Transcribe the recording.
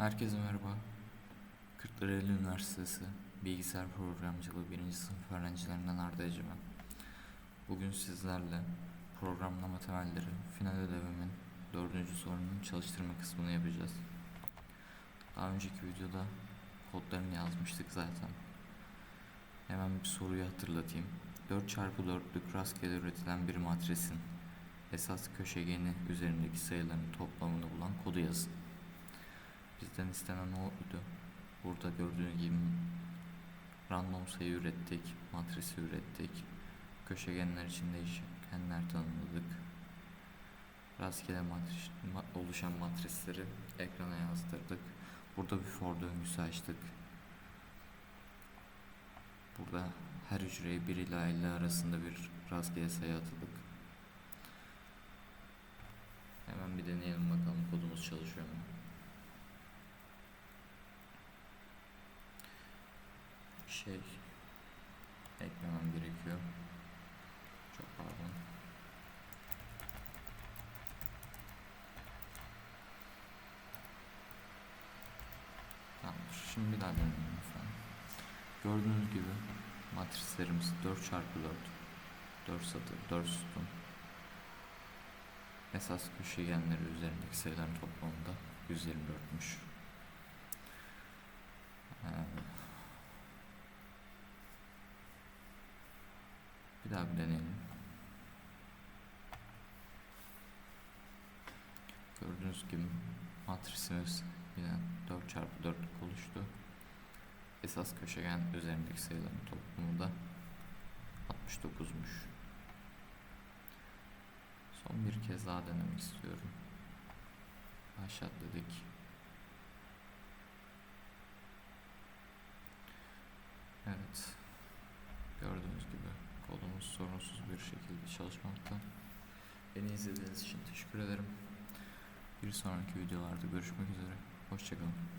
Herkese merhaba. Kırklareli Üniversitesi Bilgisayar Programcılığı 1. sınıf öğrencilerinden Arda Ecemen. Bugün sizlerle programlama temelleri final ödevimin dördüncü sorunun çalıştırma kısmını yapacağız. Daha önceki videoda kodlarını yazmıştık zaten. Hemen bir soruyu hatırlatayım. 4x4'lük rastgele üretilen bir matrisin esas köşegeni üzerindeki sayıların toplamını bulan kodu yazın. Bizden istenen oydu. Burada gördüğünüz gibi random sayı ürettik, matrisi ürettik. Köşegenler için değişkenler tanımladık. Rastgele matris, ma- oluşan matrisleri ekrana yazdırdık. Burada bir for döngüsü açtık. Burada her hücreye 1 ila 50 arasında bir rastgele sayı atadık. Hemen bir deneyelim bakalım kodumuz çalışıyor şey eklemem gerekiyor. Çok pardon. Tamamdır. Şimdi bir daha deneyelim lütfen. Gördüğünüz gibi matrislerimiz 4 çarpı 4 4 satır 4 sütun esas köşegenleri üzerindeki sayıların toplamında 124'müş. Bir daha bir deneyelim. Gördüğünüz gibi matrisimiz yine 4 çarpı 4'lük oluştu. Esas köşegen üzerindeki sayıların toplamı da 69'muş. Son bir kez daha denemek istiyorum. Başlat dedik. Evet. Gördüğünüz gibi kodumuz sorunsuz bir şekilde çalışmakta. Beni izlediğiniz için teşekkür ederim. Bir sonraki videolarda görüşmek üzere. Hoşçakalın.